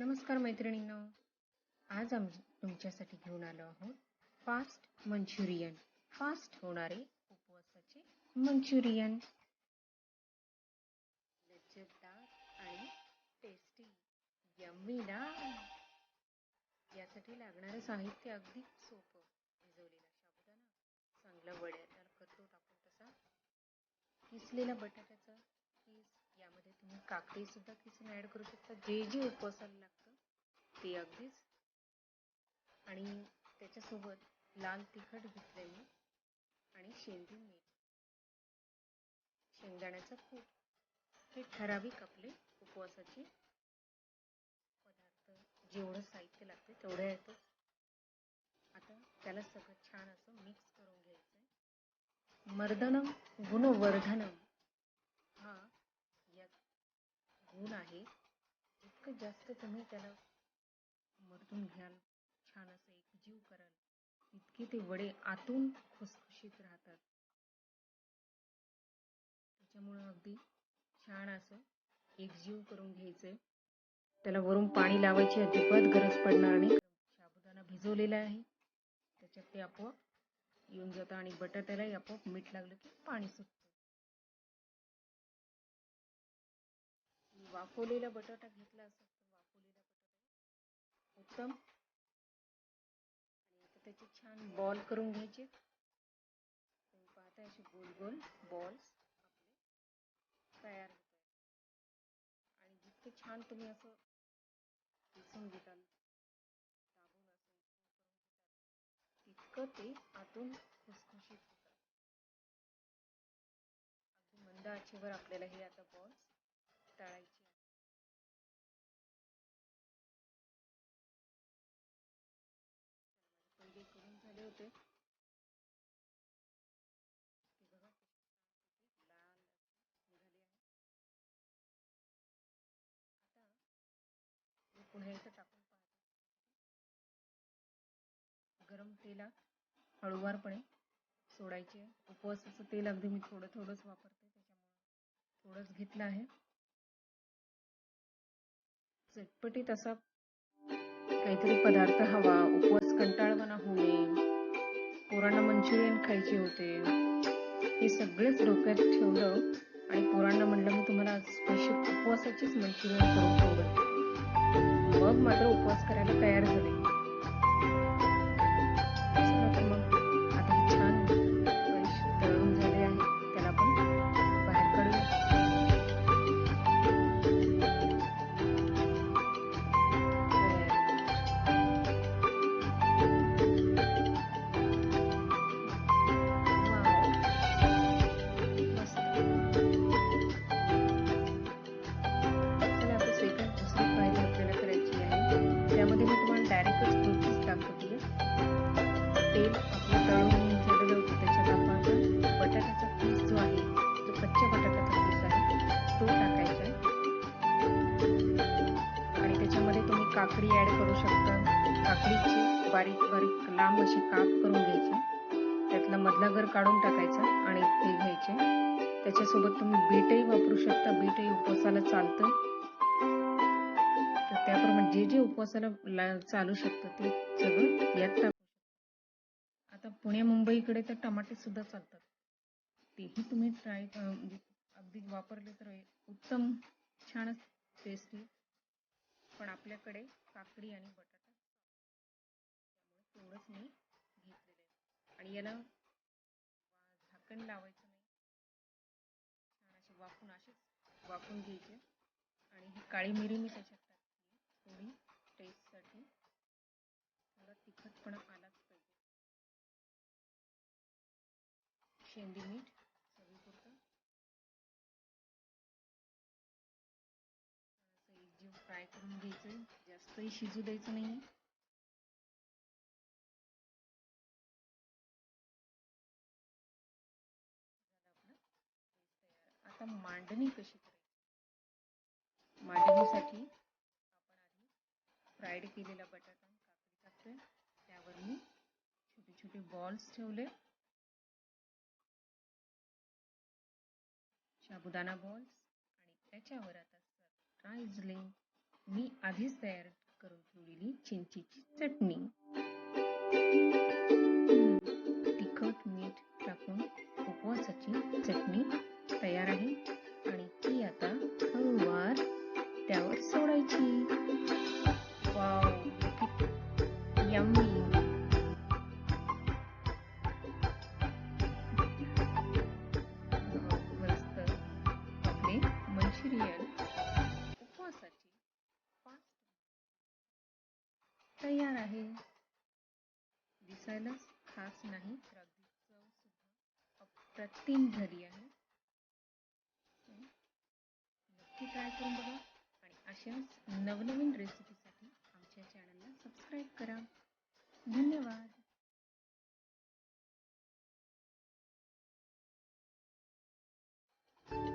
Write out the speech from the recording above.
नमस्कार मैत्रिणींनो. आज आम्ही तुमच्यासाठी घेऊन आलो आहोत फास्ट मंचुरियन. फास्ट होणारे उपवासाचे मंचुरियन. लज्जतदार आणि टेस्टी यम्मी ना यासाठी लागणारं साहित्य अगदी सोपं. भिजवलेला साबुदाणा चांगला वड्याला करतो टाकून तसा किसलेला बटाटा काकडी सुद्धा किसून ऍड करू शकता. जे जे उपवासाला लागतं ते अगदीच. आणि त्याच्यासोबत लाल तिखट घेतलेली आणि शेंदी मीठ शेंगदाण्याचा कूट. हे ठराविक आपले उपवासाचे पदार्थ. जेवढं साहित्य लागते तेवढं येतच आता त्याला सगळं छान असं मिक्स करून घ्यायचं मर्दनम गुणवर्धनम हा गुण आहे. जितकं जास्त तुम्ही त्याला मर्दून घ्याल. छान असं एकजीव कराल. तितके ते वडे आतून खुसखुशीत राहतात. त्याच्यामुळं अगदी छान असं एकजीव करून घ्यायचंय. त्याला वरून पाणी लावायची अजिबात गरज पडणार नाही. साबुदाणा भिजवलेला आहे. त्याच्यात ते आपोआप येऊन जातं आणि बटाट्यालाही आपोआप मीठ लागलं की पाणी सुटतं. वाफवलेला बटाटा घेतला असेल तर वाफवलेला बटाटा उत्तम. आणि आता त्याचे छान बॉल करून घ्यायचे. तुम्ही पाहताय असे गोल गोल बॉल्स आपले तयार होत आहेत. आणि जितके छान तुम्ही असं किसून घेताल दाबून असं तितकं ते आतून खुसखुशीत होतात. अगदी मंद आचेवर आपल्याला हे आता बॉल्स तळायचे झाले होते. बघा लाल निघाले आहे. आता पुन्हा एकदा टाकून पाहते. गरम तेलात हळूवारपणे सोडायचे उपवासाचं तेल अगदी मी थोडं थोडंच वापरते त्याच्यामुळे थोडंच घेतलं आहे. चटपटीत असा काहीतरी पदार्थ हवा उपवास कंटाळवाना होऊ नये पोरांना मंचुरियन खायचे होते. हे सगळेच डोक्यात ठेवलं आणि पोरांना म्हणलं मी तुम्हाला स्पेशल उपवासाचीच मंचुरियन करून ठेवलं मग मात्र उपवास करायला तेल आपलं तळून झालेलं होतं त्याच्यात आपण बटाट्याचा पीस जो आहे जो कच्च्या बटाट्याचा पीस आहे तो टाकायचा आहे. आणि त्याच्यामध्ये तुम्ही काकडी ऍड करू शकता. काकडीची बारीक बारीक लांब अशी काप करून घ्यायची. त्यातला मधला घर काढून टाकायचा आणि ते घ्यायचे. त्याच्यासोबत तुम्ही बीटही वापरू शकता. बीटही उपवासाला चालतं. तर त्याप्रमाणे जे जे उपवासाला चालू शकतं ते सगळं यात पुणे मुंबईकडे तर टमाटे सुद्धा चालतात. तेही तुम्ही ट्राय म्हणजे अगदी वापरले तर उत्तम छान टेस्टी पण आपल्याकडे काकडी आणि बटाटा त्यामुळे तेवढंच मी घेतलेलं आहे. आणि याला झाकण लावायचं नाही. छान असे वाफून असेच वाफून घ्यायचे. आणि ही काळी मिरी मी त्याच्यात शेंदी मीठ. चवीपुरतं असं एकजीव फ्राय करून घ्यायचं जास्तही शिजू द्यायचं नाही आता मांडणी कशी करायची? मांडणीसाठी आपण आधी फ्राईड केलेला बटाटा काकडी टाकतोय. त्यावर मी छोटे छोटे बॉल्स ठेवले. साबुदाणा बॉल्स आणि त्याच्यावर आता सरप्राईजली मी आधीच तयार करून ठेवलेली चिंचेची चटणी. तिखट मीठ टाकून उपवासाची चटणी. तयार आहे. दिसायलाच खास नाही तर अगदी अप्रतिम झाली आहे. नक्की ट्राय करून बघा. आणि अशाच नवनवीन रेसिपीसाठी आमच्या चॅनलला सबस्क्राईब करा. धन्यवाद.